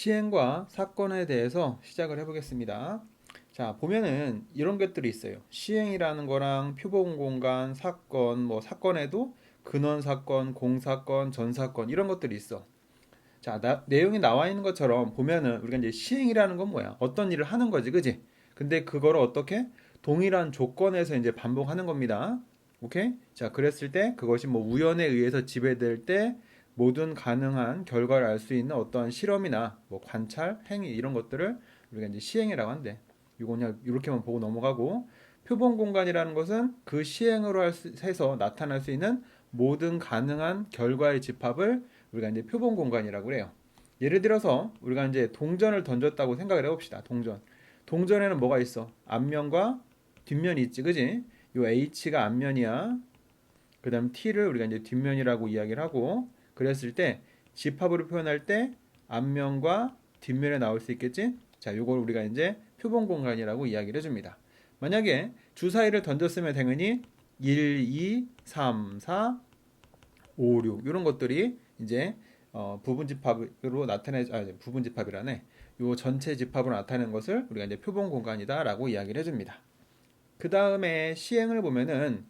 시행과 사건에 대해서 시작을 해보겠습니다. 자, 보면은 이런 것들이 있어요. 시행이라는 거랑 표본 공간, 사건, 뭐 사건에도 근원 사건, 공사건, 전사건 이런 것들이 있어. 자, 나- 내용이 나와 있는 것처럼 보면은 우리가 이제 시행이라는 건 뭐야? 어떤 일을 하는 거지, 그지? 근데 그거를 어떻게 동일한 조건에서 이제 반복하는 겁니다. 오케이? 자, 그랬을 때 그것이 뭐 우연에 의해서 지배될 때 모든 가능한 결과를 알 수 있는 어떠한 실험이나 뭐 관찰, 행위 이런 것들을 우리가 이제 시행이라고 한대. 이거 그냥 이렇게만 보고 넘어가고 표본 공간이라는 것은 그 시행으로 할 수- 해서 나타날 수 있는 모든 가능한 결과의 집합을 우리가 이제 표본 공간이라고 그래요. 예를 들어서 우리가 이제 동전을 던졌다고 생각을 해봅시다. 동전. 동전에는 뭐가 있어? 앞면과 뒷면이 있지, 그지? 요 H가 앞면이야. 그 다음 T를 우리가 이제 뒷면이라고 이야기를 하고 그랬을 때 집합으로 표현할 때 앞면과 뒷면에 나올 수 있겠지? 자, 요걸 우리가 이제 표본 공간이라고 이야기를 해줍니다. 만약에 주사위를 던졌으면 당연히 1, 2, 3, 4, 5, 6 이런 것들이 이제 어, 부분 집합으로 나타내 아 부분 집합이라네. 요 전체 집합으로 나타내는 것을 우리가 이제 표본 공간이다라고 이야기를 해줍니다. 그 다음에 시행을 보면은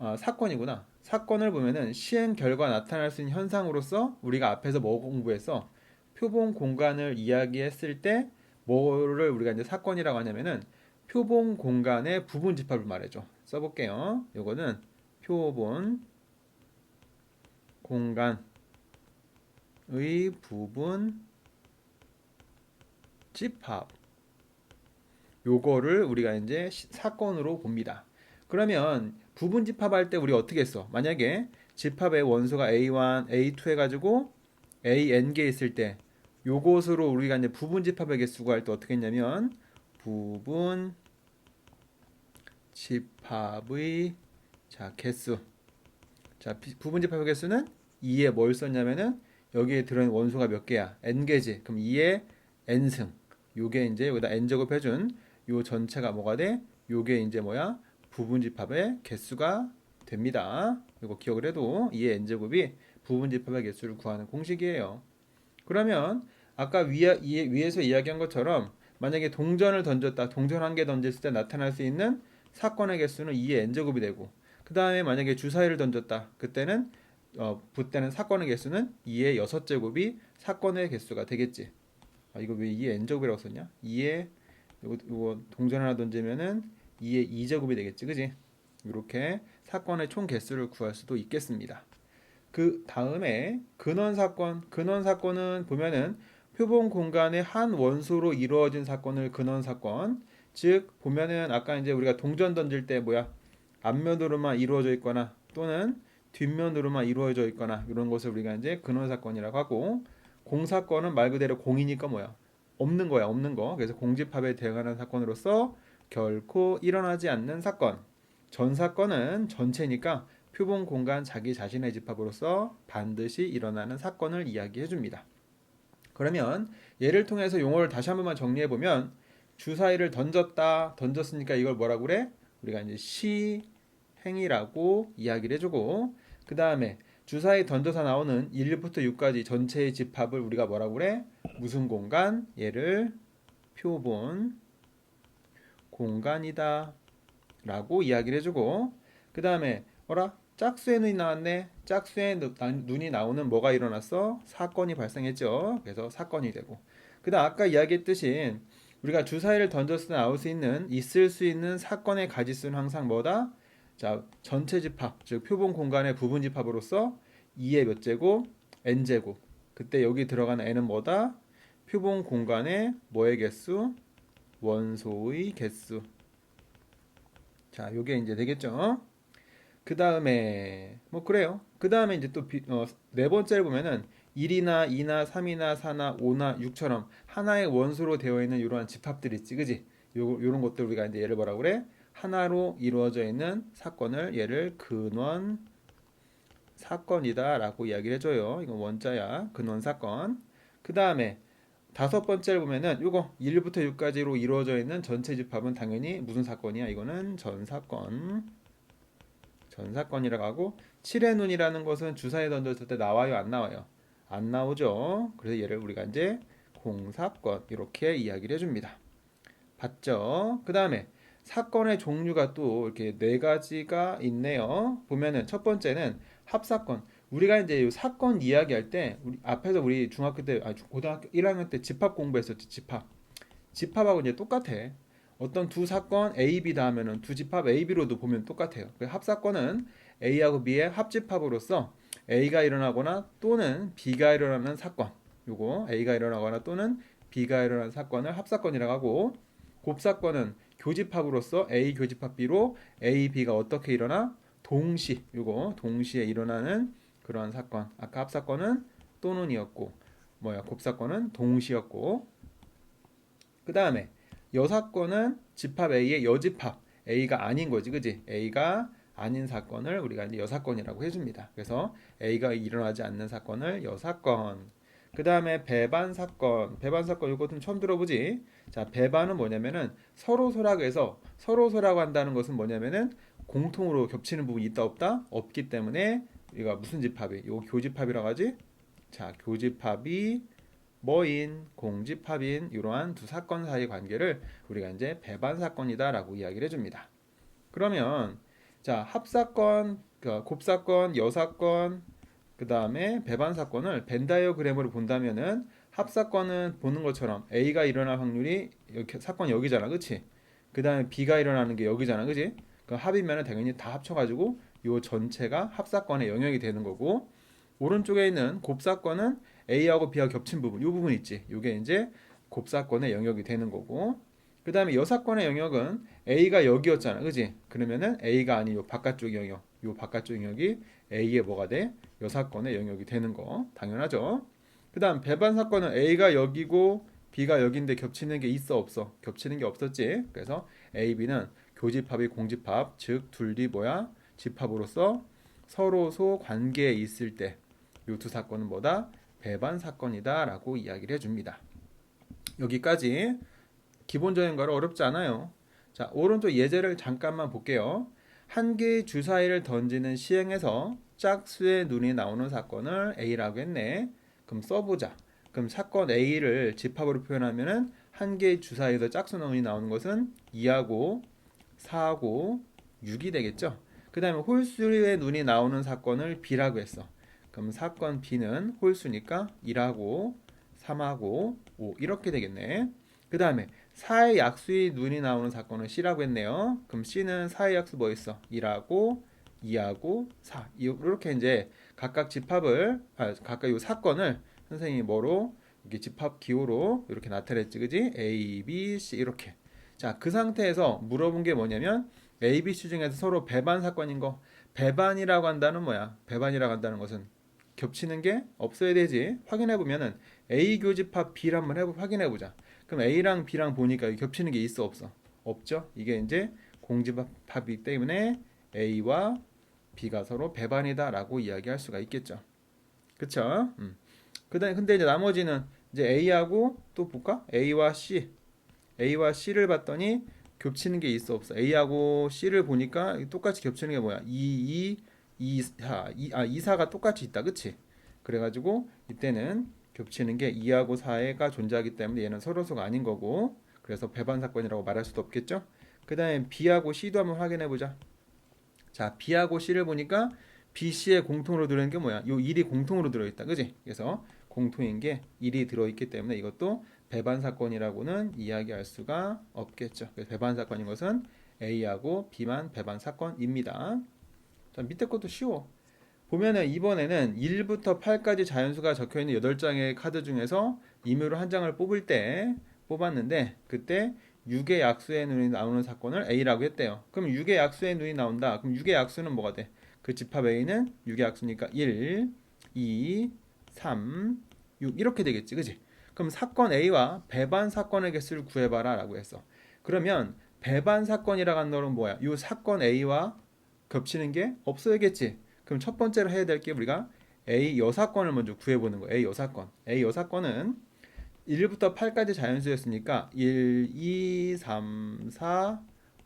어, 사건이구나. 사건을 보면은 시행 결과 나타날 수 있는 현상으로서 우리가 앞에서 뭐 공부했어? 표본 공간을 이야기했을 때 뭐를 우리가 이제 사건이라고 하냐면은 표본 공간의 부분 집합을 말해줘. 써볼게요. 요거는 표본 공간의 부분 집합. 요거를 우리가 이제 시- 사건으로 봅니다. 그러면 부분 집합할 때 우리 어떻게 했어? 만약에 집합의 원소가 A1, A2 해가지고 AN 개 있을 때 요것으로 우리가 이제 부분 집합의 개수 구할 때 어떻게 했냐면 부분 집합의 자 개수 자 비- 부분 집합의 개수는 2에 뭘 썼냐면은 여기에 들어있는 원소가 몇 개야? n 개지. 그럼 2에 n승. 요게 이제 여기다 n 제곱 해준 요 전체가 뭐가 돼? 요게 이제 뭐야? 부분 집합의 개수가 됩니다. 이거 기억을 해도 2의 n 제곱이 부분 집합의 개수를 구하는 공식이에요. 그러면 아까 위에, 이- 위에서 이야기한 것처럼 만약에 동전을 던졌다, 동전 한 개 던졌을 때 나타날 수 있는 사건의 개수는 2의 n 제곱이 되고 그 다음에 만약에 주사위를 던졌다, 그때는 어, 붙때는 사건의 개수는 2의 6 제곱이 사건의 개수가 되겠지. 아, 이거 왜 2의 n 제곱이라고 썼냐? 2의 요거, 요거 동전 하나 던지면은 2의 2 제곱이 되겠지, 그지? 이렇게 사건의 총 개수를 구할 수도 있겠습니다. 그 다음에 근원 사건, 근원 사건은 보면은 표본 공간의 한 원소로 이루어진 사건을 근원 사건, 즉 보면은 아까 이제 우리가 동전 던질 때 뭐야 앞면으로만 이루어져 있거나 또는 뒷면으로만 이루어져 있거나 이런 것을 우리가 이제 근원 사건이라고 하고 공사건은 말 그대로 공이니까 뭐야 없는 거야 없는 거 그래서 공집합에 대응하는 사건으로서 결코 일어나지 않는 사건 전 사건은 전체니까 표본 공간 자기 자신의 집합으로서 반드시 일어나는 사건을 이야기해 줍니다. 그러면 예를 통해서 용어를 다시 한 번만 정리해 보면 주사위를 던졌다 던졌으니까 이걸 뭐라고 그래? 우리가 이제 시행이라고 이야기를 해주고 그 다음에 주사위 던져서 나오는 1부터 6까지 전체의 집합을 우리가 뭐라고 그래? 무슨 공간? 얘를 표본 공간이다 라고 이야기를 해주고 그 다음에 어라? 짝수의 눈이 나왔네 짝수의 눈이 나오는 뭐가 일어났어? 사건이 발생했죠 그래서 사건이 되고 그 다음 아까 이야기했듯이 우리가 주사위를 던졌을 때 나올 수 있는 있을 수 있는 사건의 가지수는 항상 뭐다? 자 전체 집합 즉 표본 공간의 부분 집합으로서 2의 몇 제곱 n 제곱 그때 여기 들어가는 n은 뭐다? 표본 공간의 뭐의 개수? 원소의 개수 자 요게 이제 되겠죠 그 다음에 뭐 그래요 그 다음에 이제 또네 번째를 보면은 1이나 2나 3이나 4나 5나 6처럼 하나의 원소로 되어 있는 이러한 집합들 있지 그지 요, 요런 것들 우리가 이제 얘를 뭐라 그래 하나로 이루어져 있는 사건을 얘를 근원 사건이다라고 이야기를 해줘요. 이건 원자야. 근원 사건. 그 다음에 다섯 번째를 보면은 요거 1부터 6까지로 이루어져 있는 전체 집합은 당연히 무슨 사건이야? 이거는 전사건. 전사건이라고 하고 7의 눈이라는 것은 주사에 던졌을 때 나와요, 안 나와요? 안 나오죠. 그래서 얘를 우리가 이제 공사건 이렇게 이야기를 해 줍니다. 봤죠? 그 다음에 사건의 종류가 또 이렇게 네 가지가 있네요. 보면은 첫 번째는 합사건. 우리가 이제 이 사건 이야기할 때 우리 앞에서 우리 중학교 때, 아 고등학교 1학년 때 집합 공부했었지 집합. 집합하고 이제 똑같아. 어떤 두 사건 A, B다 하면은 두 집합 A, B로도 보면 똑같아요. 그 합사건은 A하고 B의 합집합으로서 A가 일어나거나 또는 B가 일어나는 사건. 요거 A가 일어나거나 또는 B가 일어나는 사건을 합사건이라고 하고 곱사건은 교집합으로서 A 교집합 B로 A, B가 어떻게 일어나? 동시 요거 동시에 일어나는 그러한 사건. 아까 합 사건은 또는이었고 뭐야 곱 사건은 동시였고. 그 다음에 여 사건은 집합 A의 여집합. A가 아닌 거지 그지? A가 아닌 사건을 우리가 이제 여사건이라고 해줍니다. 그래서 A가 일어나지 않는 사건을 여사건. 그 다음에 배반 사건. 배반 사건 이것은 처음 들어보지? 자 배반은 뭐냐면은 서로 소라고해서 서로 소라고 한다는 것은 뭐냐면은 공통으로 겹치는 부분이 있다 없다? 없기 때문에 이거 무슨 집합이 요 교집합이라고 하지 자 교집합이 뭐인 공집합인 이러한 두 사건 사이 관계를 우리가 이제 배반 사건이다라고 이야기를 해줍니다. 그러면 자 합사건, 그 곱사건, 여사건, 그 다음에 배반 사건을 벤 다이어그램으로 본다면은 합사건은 보는 것처럼 A가 일어날 확률이 이렇게 사건 여기잖아, 그렇지? 그 다음에 B가 일어나는 게 여기잖아, 그렇지? 그 합이면은 당연히 다 합쳐가지고 요 전체가 합사건의 영역이 되는 거고 오른쪽에 있는 곱사건은 A하고 B하고 겹친 부분, 이 부분 있지. 이게 이제 곱사건의 영역이 되는 거고. 그 다음에 여사건의 영역은 A가 여기였잖아, 그지? 그러면은 A가 아닌 요 바깥쪽 영역, 요 바깥쪽 영역이 A의 뭐가 돼? 여사건의 영역이 되는 거 당연하죠. 그 다음 배반 사건은 A가 여기고 B가 여기인데 겹치는 게 있어 없어? 겹치는 게 없었지. 그래서 A, B는 교집합이 공집합, 즉 둘이 뭐야? 집합으로서 서로소 관계에 있을 때 이 두 사건은 뭐다? 배반 사건이다라고 이야기를 해줍니다. 여기까지 기본적인 거는 어렵지 않아요. 자 오른쪽 예제를 잠깐만 볼게요. 한 개의 주사위를 던지는 시행에서 짝수의 눈이 나오는 사건을 A라고 했네. 그럼 써보자. 그럼 사건 A를 집합으로 표현하면은 한 개의 주사위에서 짝수 눈이 나오는 것은 2하고 4하고 6이 되겠죠. 그 다음에 홀수의 눈이 나오는 사건을 B라고 했어. 그럼 사건 B는 홀수니까 1하고 3하고 5 이렇게 되겠네. 그 다음에 4의 약수의 눈이 나오는 사건을 C라고 했네요. 그럼 C는 4의 약수 뭐 있어? 1하고 2하고 4 이렇게 이제 각각 집합을 아, 각각 이 사건을 선생님이 뭐로 이렇게 집합 기호로 이렇게 나타냈지 그지? A, B, C 이렇게 자 그 상태에서 물어본 게 뭐냐면 A, B, C 중에서 서로 배반 사건인 거 배반이라고 한다는 뭐야? 배반이라고 한다는 것은 겹치는 게 없어야 되지. 확인해 보면은 A 교집합 B를 한번 해보 확인해 보자. 그럼 A랑 B랑 보니까 겹치는 게 있어 없어? 없죠. 이게 이제 공집합이기 때문에 A와 B가 서로 배반이다라고 이야기할 수가 있겠죠. 그쵸? 음. 그다음 근데 이제 나머지는 이제 A하고 또 볼까? A와 C, A와 C를 봤더니 겹치는 게 있어 없어? A하고 C를 보니까 똑같이 겹치는 게 뭐야? 2, 2, 2, 4, 2, 아 2, 4가 똑같이 있다, 그치? 그래가지고 이때는 겹치는 게 2하고 4가 존재하기 때문에 얘는 서로서가 아닌 거고 그래서 배반 사건이라고 말할 수도 없겠죠? 그 다음에 B하고 C도 한번 확인해 보자. 자, B하고 C를 보니까 B, C의 공통으로 들어있는 게 뭐야? 요 1이 공통으로 들어있다. 그지? 그래서 공통인 게 1이 들어있기 때문에 이것도 배반 사건이라고는 이야기할 수가 없겠죠. 배반 사건인 것은 A하고 B만 배반 사건입니다. 자, 밑에 것도 쉬워. 보면은 이번에는 1부터 8까지 자연수가 적혀 있는 8장의 카드 중에서 임의로 한 장을 뽑을 때 뽑았는데 그때 6의 약수의 눈이 나오는 사건을 A라고 했대요. 그럼 6의 약수의 눈이 나온다. 그럼 6의 약수는 뭐가 돼? 그 집합 A는 6의 약수니까 1, 2, 3, 6 이렇게 되겠지. 그지? 그럼 사건 A와 배반 사건의 개수를 구해봐라 라고 했어. 그러면 배반 사건이라고 하는 거는 뭐야? 이 사건 A와 겹치는 게 없어야겠지. 그럼 첫 번째로 해야 될 게 우리가 A 여사건을 먼저 구해보는 거예요. A 여사건. A 여사건은 1부터 8까지 자연수였으니까 1, 2, 3, 4,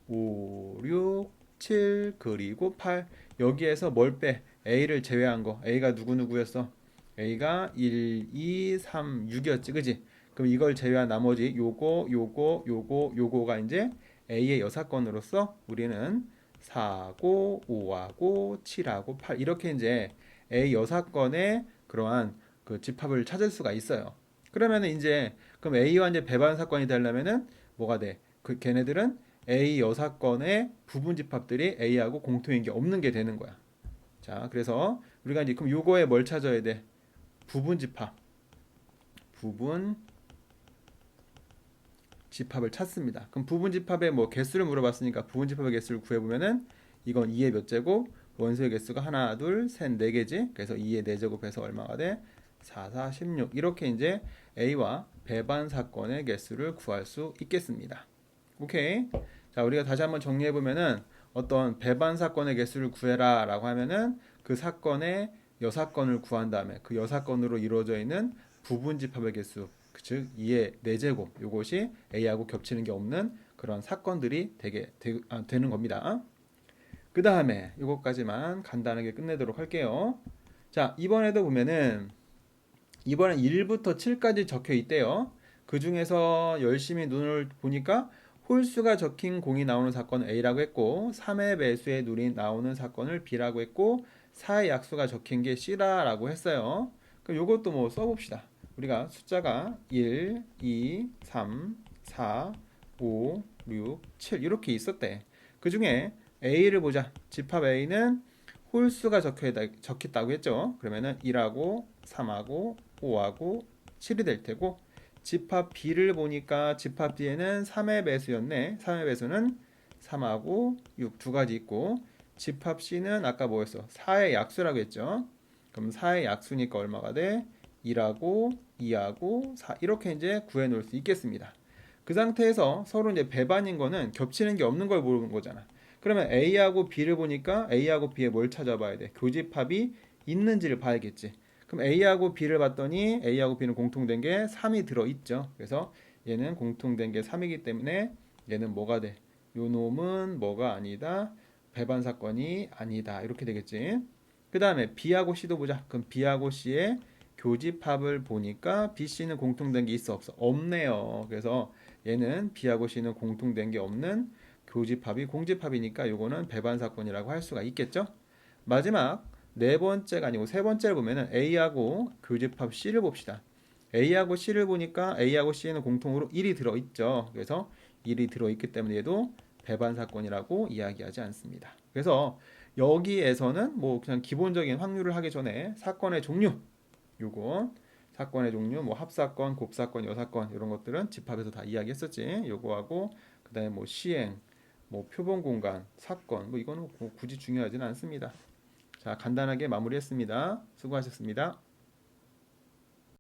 5, 6, 7 그리고 8 여기에서 뭘 빼? A를 제외한 거 A가 누구누구였어? A가 1, 2, 3, 6이었지 그지? 그럼 이걸 제외한 나머지 요거, 요거, 요거, 요거가 이제 A의 여사건으로서 우리는 4하고 5하고 7하고 8 이렇게 이제 A 여사건의 그러한 그 집합을 찾을 수가 있어요. 그러면은 이제 그럼 A와 이제 배반 사건이 되려면은 뭐가 돼? 그 걔네들은 A 여사건의 부분 집합들이 A하고 공통인 게 없는 게 되는 거야. 자, 그래서 우리가 이제 그럼 요거에 뭘 찾아야 돼? 부분 집합. 부분 집합을 찾습니다. 그럼 부분 집합의 뭐 개수를 물어봤으니까 부분 집합의 개수를 구해보면은 이건 2의 몇 제곱, 원소의 개수가 하나, 둘, 셋, 네 개지. 그래서 2의 4제곱해서 얼마가 돼? 4, 4, 16. 이렇게 이제 A와 배반 사건의 개수를 구할 수 있겠습니다. 오케이. 자, 우리가 다시 한번 정리해 보면은 어떤 배반 사건의 개수를 구해라 라고 하면은 그 사건의 여사건을 구한 다음에 그 여사건으로 이루어져 있는 부분 집합의 개수, 즉 2의 4제곱 요것이 A하고 겹치는 게 없는 그런 사건들이 되게 되, 아, 되는 겁니다. 그 다음에 이것까지만 간단하게 끝내도록 할게요. 자, 이번에도 보면은 이번엔 1부터 7까지 적혀 있대요. 그 중에서 열심히 눈을 보니까 홀수가 적힌 공이 나오는 사건을 A라고 했고 3의 배수의 눈이 나오는 사건을 B라고 했고 4의 약수가 적힌 게 C라고 했어요. 그럼 요것도 뭐 써봅시다. 우리가 숫자가 1, 2, 3, 4, 5, 6, 7 이렇게 있었대. 그 중에 A를 보자. 집합 A는 홀수가 적혀 적혔다고 했죠. 그러면은 1하고 3하고 5하고 7이 될 테고 집합 B를 보니까 집합 B에는 3의 배수였네. 3의 배수는 3하고 6 두 가지 있고 집합 C는 아까 뭐였어? 4의 약수라고 했죠. 그럼 4의 약수니까 얼마가 돼? 1하고 2하고 4 이렇게 이제 구해 놓을 수 있겠습니다. 그 상태에서 서로 이제 배반인 거는 겹치는 게 없는 걸 모르는 거잖아. 그러면 A하고 B를 보니까 A하고 B에 뭘 찾아봐야 돼? 교집합이 있는지를 봐야겠지. 그럼 A하고 B를 봤더니 A하고 B는 공통된 게 3이 들어 있죠. 그래서 얘는 공통된 게 3이기 때문에 얘는 뭐가 돼? 요 놈은 뭐가 아니다. 배반 사건이 아니다. 이렇게 되겠지. 그 다음에 B하고 C도 보자. 그럼 B하고 C의 교집합을 보니까 B, C는 공통된 게 있어 없어? 없네요. 그래서 얘는 B하고 C는 공통된 게 없는 교집합이 공집합이니까 요거는 배반 사건이라고 할 수가 있겠죠. 마지막 네 번째가 아니고 세 번째를 보면은 A하고 교집합 C를 봅시다. A하고 C를 보니까 A하고 C에는 공통으로 1이 들어 있죠. 그래서 1이 들어 있기 때문에 얘도 배반 사건이라고 이야기하지 않습니다. 그래서 여기에서는 뭐 그냥 기본적인 확률을 하기 전에 사건의 종류 요거 사건의 종류 뭐 합사건, 곱사건, 여사건 이런 것들은 집합에서 다 이야기했었지. 요거하고 그다음에 뭐 시행, 뭐 표본 공간, 사건 뭐 이거는 뭐 굳이 중요하지는 않습니다. 자, 간단하게 마무리했습니다. 수고하셨습니다.